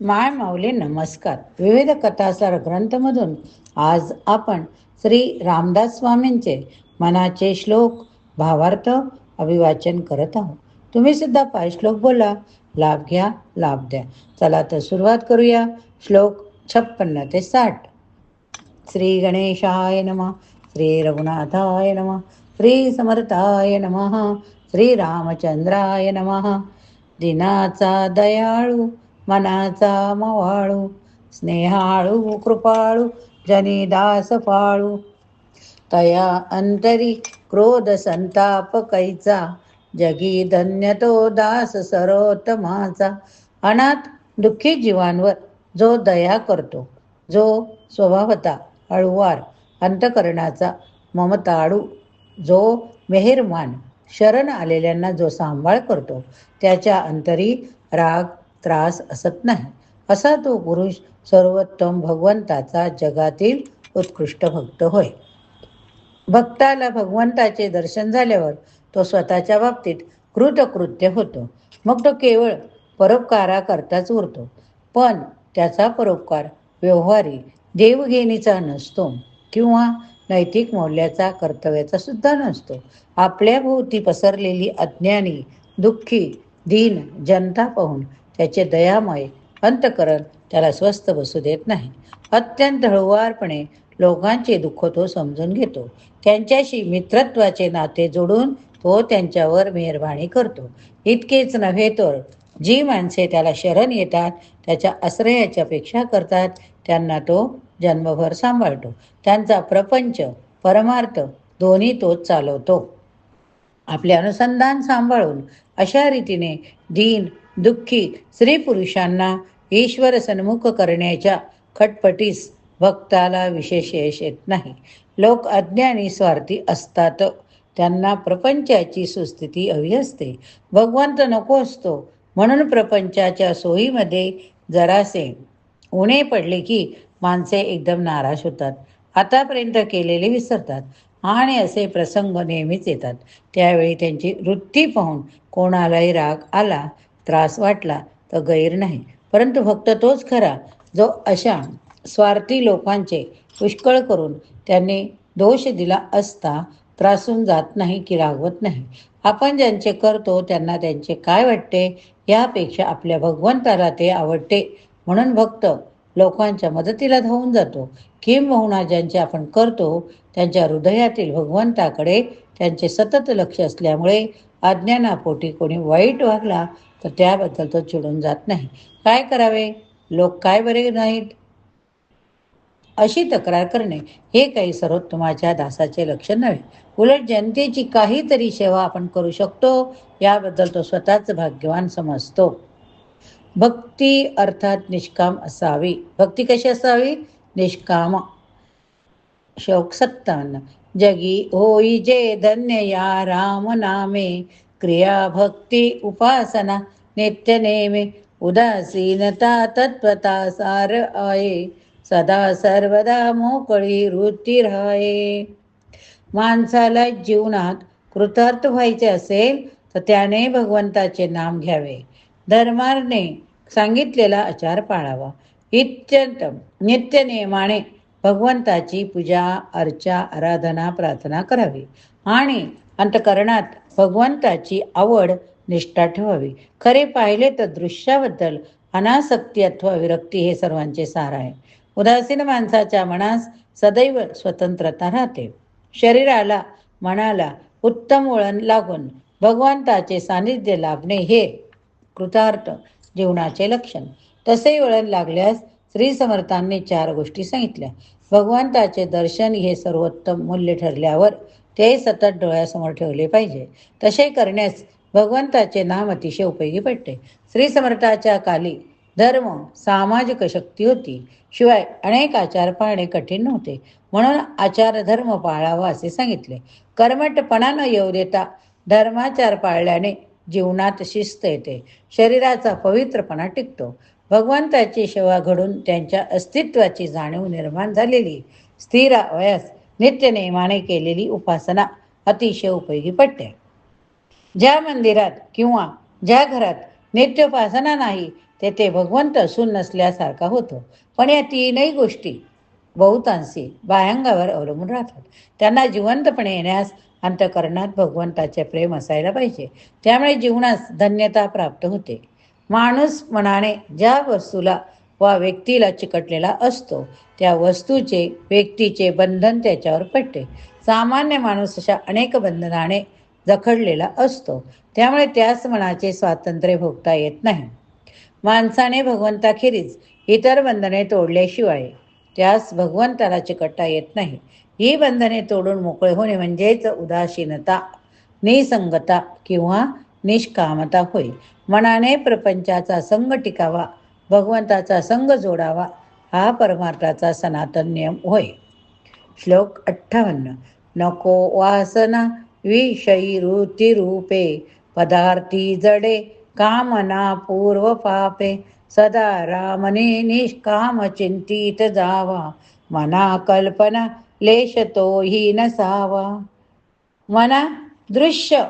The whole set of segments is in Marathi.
माय माऊली नमस्कार. विविध कथासार ग्रंथमधून आज आपण श्री रामदास स्वामींचे मनाचे श्लोक भावार्थ अभिवाचन करत आहोत. तुम्ही सुद्धा पाय श्लोक बोला लाभ घ्या लाभ द्या. चला तर सुरुवात करूया. श्लोक छप्पन्न ते साठ. श्री गणेशाय नम श्री रघुनाथाय नम श्री समर्थाय नम श्री रामचंद्राय नम. दिनाचा दयाळू मनाचा मवाळू स्नेहाळू कृपाळू जनिदास फाळू तया अंतरी क्रोध संताप कैचा जगी धन्य तो दास सरोत्तमाचा अनाथ दुःखी जीवांवर जो दया करतो जो स्वभावता हळुवार अंतकरणाचा ममताळू जो मेहरमान शरण आलेल्यांना जो सांभाळ करतो त्याच्या अंतरी राग त्रास असत नाही. असा तो पुरुष सर्वोत्तम भगवंताचा जगातील उत्कृष्ट भक्त होय. भक्ताला भगवंताचे दर्शन झाल्यावर तो स्वतःच्या बाबतीत कृतकृत्य होतो. मग तो केवळ परोपकाराकरताच उरतो. पण त्याचा परोपकार व्यवहारी देवघेणीचा नसतो किंवा नैतिक मौल्याचा कर्तव्याचा सुद्धा नसतो. आपल्या भोवती पसरलेली अज्ञानी दुःखी दीन जनता पाहून त्याचे दयामय अंतकरण त्याला स्वस्थ बसू देत नाही. अत्यंत हळुवारपणे लोकांचे दुःख तो समजून घेतो. त्यांच्याशी मित्रत्वाचे नाते जोडून तो त्यांच्यावर मेहरबानी करतो. इतकेच नव्हे तर जी माणसे त्याला शरण येतात त्याच्या आश्रयाची अपेक्षा करतात त्यांना तो जन्मभर सांभाळतो. त्यांचा प्रपंच परमार्थ दोन्ही तोच चालवतो. आपले अनुसंधान सांभाळून अशा रीतीने दीन दुःखी स्त्री पुरुषांना ईश्वर सन्मुख करण्याच्या खटपटीस भक्ताला विशेष यश येत नाही. लोक अज्ञानी स्वार्थी असतात. त्यांना प्रपंचाची सुस्थिती हवी असते. भगवंत नको असतो. म्हणून प्रपंचाच्या सोयीमध्ये जरासे उणे पडले की माणसे एकदम नाराज होतात. आतापर्यंत केलेले विसरतात आणि असे प्रसंग नेहमीच येतात. त्यावेळी त्यांची वृत्ती पाहून कोणालाही राग आला त्रास वाटला तर गैर नाही. परंतु फक्त तोच खरा जो अशा स्वार्थी लोकांचे पुष्कळ करून त्यांनी दोष दिला असता त्रासून जात नाही की रागवत नाही. आपण ज्यांचे करतो त्यांना त्यांचे काय वाटते यापेक्षा आपल्या भगवंताला ते आवडते. म्हणून भक्त लोकांच्या मदतीला धावून जातो. किंबहुना ज्यांचे आपण करतो त्यांच्या हृदयातील भगवंताकडे त्यांचे सतत लक्ष असल्यामुळे अज्ञानापोटी कोणी वाईट वागला तर त्याबद्दल तो चिडून जात नाही. काय करावे? लोक काय बरे नाहीत? अशी तक्रार करणे हे काही सर्वोत्तमाच्या दासाचे लक्षण नव्हे. उलट जनतेची काहीतरी सेवा आपण करू शकतो याबद्दल तो स्वतःच भाग्यवान समजतो. भक्ती अर्थात निष्काम असावी. भक्ती कशी असावी? निष्काम. शोक सत्तावन्न. जगी होई जे धन्य या राम नामे. क्रिया भक्ती उपासना नित्य नेमे. उदासीनता तत्वता सार आहे. सदा सर्वदा मोकळी वृत्ती राहे माणसाला जीवनात कृतार्थ व्हायचे असेल तर त्याने भगवंताचे नाम घ्यावे. धर्माने सांगितलेला आचार पाळावा. इत्यंत नित्य नियमाने भगवंताची पूजा अर्चा आराधना प्रार्थना करावी. आणि अंतकरणात भगवंताची आवड निष्ठा ठेवावी. खरे पाहिले तर दृश्याबद्दल अनासक्ती अथवा विरक्ती हे सर्वांचे सार आहे. उदासीन माणसाच्या मनास सदैव स्वतंत्रता राहते. शरीराला मनाला उत्तम वळण लागून भगवंताचे सानिध्य लाभणे हे कृतार्थ जीवनाचे लक्षण. तसे वळण लागल्यास श्री समर्थांनी चार गोष्टी सांगितल्या. भगवंताचे दर्शन हे सर्वोत्तम मूल्य ठरल्यावर ते सतत डोळ्यासमोर ठेवले पाहिजे. तसे करण्यास भगवंताचे नाम अतिशय उपयोगी पडते. श्री समर्थाच्या काली धर्म सामाजिक शक्ती होती. शिवाय अनेक आचार पाळणे कठीण नव्हते. म्हणून आचार धर्म पाळावा असे सांगितले. कर्मटपणा न येऊ देता धर्माचार पाळल्याने जीवनात शिस्त येते. शरीराचा पवित्रपणा टिकतो. भगवंताची सेवा घडून त्यांच्या अस्तित्वाची जाणीव निर्माण झालेली. स्थिर वयस नित्यनेमाने केलेली उपासना अतिशय उपयोगी पडते. ज्या मंदिरात किंवा ज्या घरात नित्योपासना नाही तेथे भगवंत असून नसल्यासारखा होतो. पण या तीनही गोष्टी बहुतांशी बाह्यांगावर अवलंबून राहतात. त्यांना जिवंतपणे येण्यास अंतकरणात भगवंताचे प्रेम असायला पाहिजे. त्यामुळे जीवनास धन्यता प्राप्त होते. माणूस मनाने ज्या वस्तूला वा व्यक्तीला चिकटलेला असतो त्या वस्तूचे व्यक्तीचे बंधन त्याच्यावर पडते. सामान्य माणूस अशा अनेक बंधनाने जखडलेला असतो. त्यामुळे त्याच मनाचे स्वातंत्र्य भोगता येत नाही. माणसाने भगवंताखेरीज इतर बंधने तोडल्याशिवाय त्यास भगवंताला चिकटता येत नाही. ही बंधने तोडून मोकळे होणे म्हणजेच उदासीनता निसंगता किंवा निष्कामता होईल मनाने प्रपंचाचा संग टिकावा भगवंताचा संघ जोडावा हा परमार्थाचा सनातन नियम होय. श्लोक अठ्ठावन्न. नको वासना विषयी रूपे पदार्थी जडे कामना पूर्व पापे सदा रामने निष्काम चिंतित जावा मना कल्पना लेश तोही नसावा मना दृश्य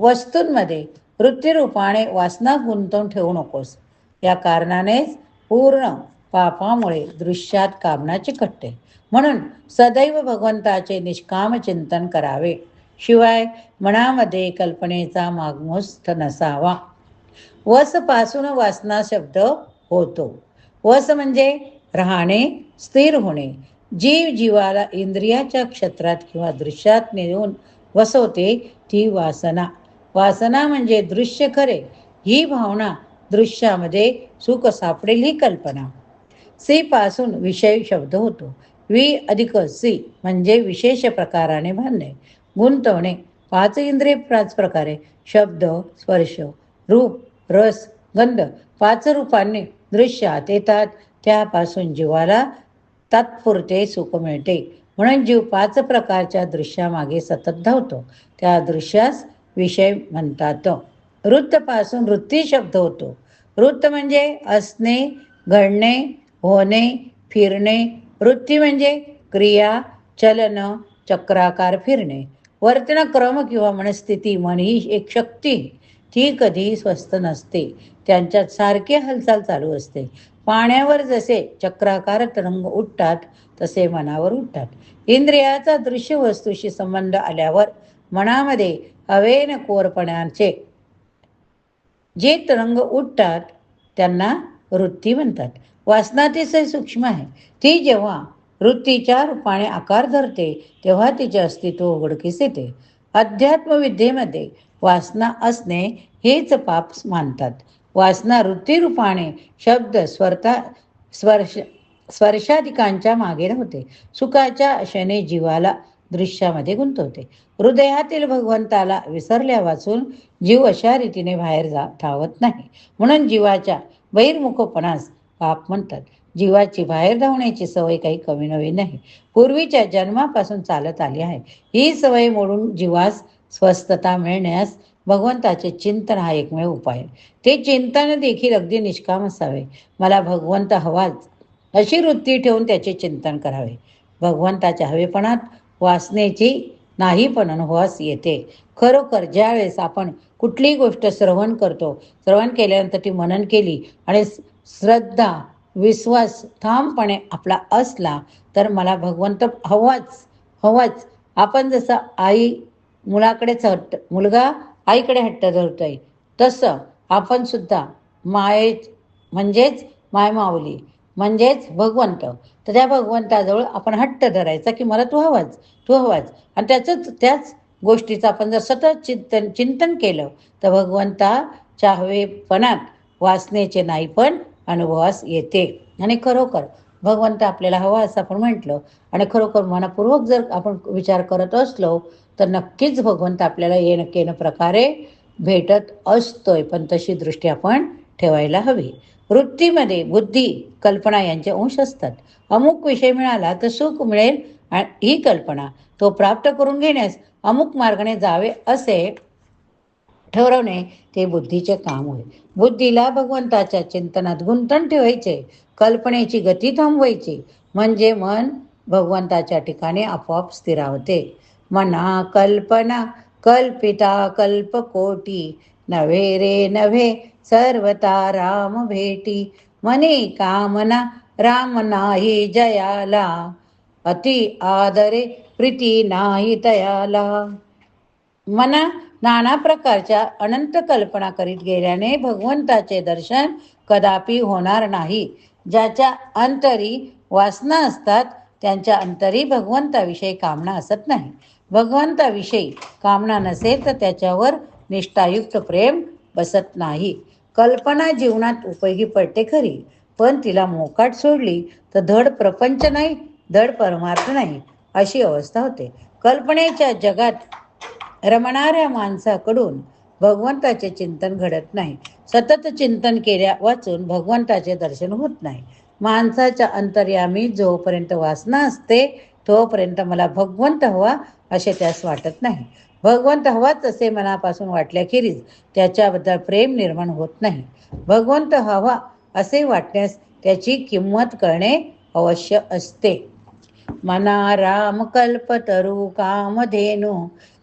वस्तूंमध्ये वृत्तीरूपाने वासना गुंतवून ठेवू नकोस. या कारणानेच पूर्ण पापामुळे दृश्यात कामनाची कट्टे. म्हणून सदैव भगवंताचे निष्काम चिंतन करावे. शिवाय मनामध्ये कल्पनेचा मागमोस्त नसावा. वसपासून वासना शब्द होतो. वस म्हणजे राहणे स्थिर होणे. जीव जीवाला इंद्रियाच्या क्षेत्रात किंवा दृश्यात नेऊन वसवते ती वासना. वासना म्हणजे दृश्य खरे. ही भावना दृश्यामध्ये सुख सापडेल ही कल्पना. सी पासून विषय शब्द होतो. वी अधिक सी म्हणजे विशेष प्रकाराने बांधणे गुंतवणे पाच इंद्रिय पाच प्रकारे. शब्द स्पर्श रूप रस गंध पाच रूपांनी दृश्यात येतात. त्यापासून जीवाला तात्पुरते सुख मिळते. म्हणून जीव पाच प्रकारच्या दृश्यामागे सतत धावतो. त्या दृश्यास विषय म्हणतात. वृत्तपासून वृत्ती शब्द होतो. वृत्त म्हणजे असणे घडणे होणे फिरणे. वृत्ती म्हणजे क्रिया चलन चक्राकार फिरणे. वर्तनक्रम किंवा मनस्थिती मन ही एक शक्ती. ती कधीही स्वस्त नसते. त्यांच्यात सारखी हालचाल चालू असते. पाण्यावर जसे चक्राकार तरंग उठतात तसे मनावर उठतात. इंद्रियाचा दृश्य वस्तूशी संबंध आल्यावर मनामध्ये हवेन कोरपणाचे. जे तरंग उठतात त्यांना वृत्ती म्हणतात. वासना तिचे सूक्ष्म आहे. ती जेव्हा वृत्तीच्या रूपाने आकार धरते तेव्हा तिचे अस्तित्व उघडकीस येते. अध्यात्मविद्येमध्ये वासना असणे हेच पाप मानतात. वासना वृत्तीरूपाने शब्द स्वर्ता स्पर्श स्वर्शाधिकांच्या मागे होते सुखाच्या आशेने जीवाला दृश्यामध्ये गुंतवते. हृदयातील भगवंताला विसरल्या वाचून जीव अशा रीतीने बाहेर जा धावत नाही. म्हणून जीवाच्या बहिर्मुखपणास पाप म्हणतात. जीवाची बाहेर धावण्याची सवय काही कमी नवी नाही. पूर्वीच्या जन्मापासून चालत आली आहे. ही सवय मोडून जीवास स्वस्थता मिळण्यास भगवंताचे चिंतन हा एकमेव उपाय. ते चिंतन देखील अगदी निष्काम असावे. मला भगवंत हवाच अशी वृत्ती ठेवून त्याचे चिंतन करावे. भगवंताच्या हवेपणात वासनेची नाही पण अनुभवास येते. खरोखर ज्यावेळेस आपण कुठलीही गोष्ट श्रवण करतो श्रवण केल्यानंतर ती मनन केली आणि श्रद्धा विश्वास ठामपणे आपला असला तर मला भगवंत हवाच हवाच. आपण जसं आई मुलाकडेच हट्ट मुलगा आईकडे हट्ट धरतोय तसं आपण सुद्धा माये म्हणजेच मायमावली म्हणजेच भगवंत. तर त्या भगवंताजवळ आपण हट्ट धरायचा की मला तू हवाच तू हवाच. आणि त्याच त्याच गोष्टीचं आपण जर सतत चिंतन चिंतन केलं तर भगवंताच्या हवेपणात वासनेचे नाही पण अनुभवास येते. आणि खरोखर भगवंत आपल्याला हवा असं आपण म्हटलं. आणि खरोखर मनापूर्वक जर आपण विचार करत असलो तर नक्कीच भगवंत आपल्याला येणं केनं प्रकारे भेटत असतोय. पण तशी दृष्टी आपण ठेवायला हवी. वृत्तीमध्ये बुद्धी कल्पना यांचे अंश असतात. अमुक विषय मिळाला तर सुख मिळेल ही कल्पना. तो प्राप्त करून घेण्यास अमुक मार्गाने जावे असे ठरवणे ते बुद्धीचे काम होय. बुद्धीला भगवंताच्या चिंतनात गुंतण ठेवायचे. कल्पनेची गती थांबवायची. म्हणजे मन भगवंताच्या ठिकाणी आपोआप स्थिरावते. मना कल्पना कल्पिता कल्पकोटी नव्हे रे नव्हे सर्वता राम भेटी. मने कामना राम नाही जयाला. अति आदरे प्रीती नाही तयाला मना नाना प्रकारच्या अनंत कल्पना करीत गेल्याने भगवंताचे दर्शन कदापि होणार नाही. ज्याच्या अंतरी वासना असतात त्यांच्या अंतरी भगवंताविषयी कामना असत नाही. भगवंताविषयी कामना नसेल तर त्याच्यावर निष्ठायुक्त प्रेम बसत नाही. कल्पना जीवनात उपयोगी पडते खरी. पण तिला मोकाट सोडली तर धड प्रपंच नाही धड परमार्थ नाही अशी अवस्था होते. कल्पनेच्या जगात रमणाऱ्या माणसाकडून भगवंताचे चिंतन घडत नाही. सतत चिंतन केल्या वाचून भगवंताचे दर्शन होत नाही. माणसाच्या अंतर्यामी जोपर्यंत वासना असते तोपर्यंत मला भगवंत हवा असे त्यास वाटत नाही. भगवंत हवाच असे मनापासून वाटल्याखेरीज त्याच्याबद्दल प्रेम निर्माण होत नाही. भगवंत हवा असे वाटण्यास त्याची किंमत करणे अवश्य असते. मना राम कल्पतरू कामधेनु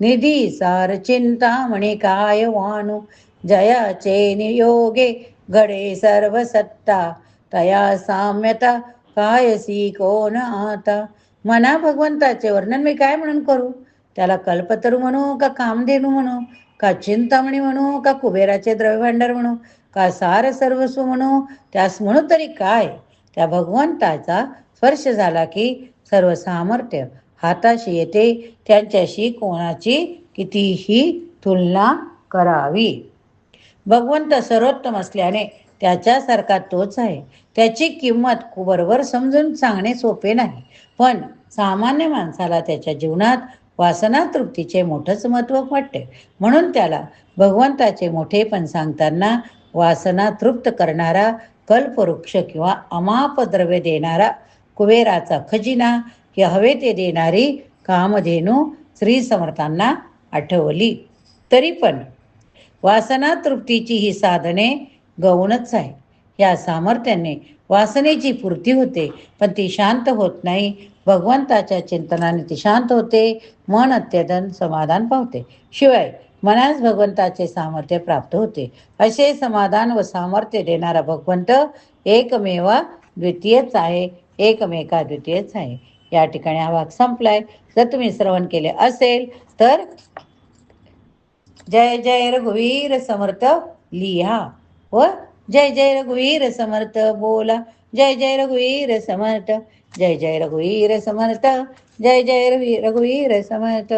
निधी सार चिंतामणी काय वाणू जयाचे नियोगे घडे सर्व सत्ता तया साम्यता कायसी कोण आता म्हणा भगवंताचे वर्णन मी काय म्हणून करू? त्याला कल्पतरू म्हणू का कामधेनू म्हणू? का चिंतामणी म्हणू? का कुबेराचे द्रव्यभांडार म्हणू? का सार सर्वस्व म्हणू? त्यास म्हणू तरी काय? त्या भगवंताचा स्पर्श झाला की सर्व सामर्थ्य हाताशी येते. त्यांच्याशी कोणाची कितीही तुलना करावी. भगवंत सर्वोत्तम असल्याने त्याच्यासारखा तोच आहे. त्याची किंमत बरोबर समजून सांगणे सोपे नाही. पण सामान्य माणसाला त्याच्या जीवनात वासना तृप्तीचे मोठंच महत्त्व वाटते. म्हणून त्याला भगवंताचे मोठेपण सांगताना वासना तृप्त करणारा कल्पवृक्ष किंवा अमाप द्रव्य देणारा कुबेराचा खजिना कि हवे ते देणारी कामधेनू श्री समर्थांना आठवली. तरी पण वासना तृप्तीची ही साधने गौणच आहे. या सामर्थ्याने वासनेची पूर्ती होते पण ती शांत होत नाही. भगवंताच्या चिंतनाने ती शांत होते मन अत्यधन समाधान पावते. शिवाय मनास भगवंताचे सामर्थ्य प्राप्त होते. असे समाधान व सामर्थ्य देणारा भगवंत एकमेवा द्वितीयच आहे एकमेका द्वितीयच आहे. या ठिकाणी हा भाग संपलाय. जर तुम्ही श्रवण केले असेल तर जय जय रघुवीर समर्थ लिहा. हो? जय जय रघुवीर समर्थ बोला. जय जय रघुवीर समर्थ. जय जय रघुवीर समर्थ. जय जय रघुवीर समर्थ.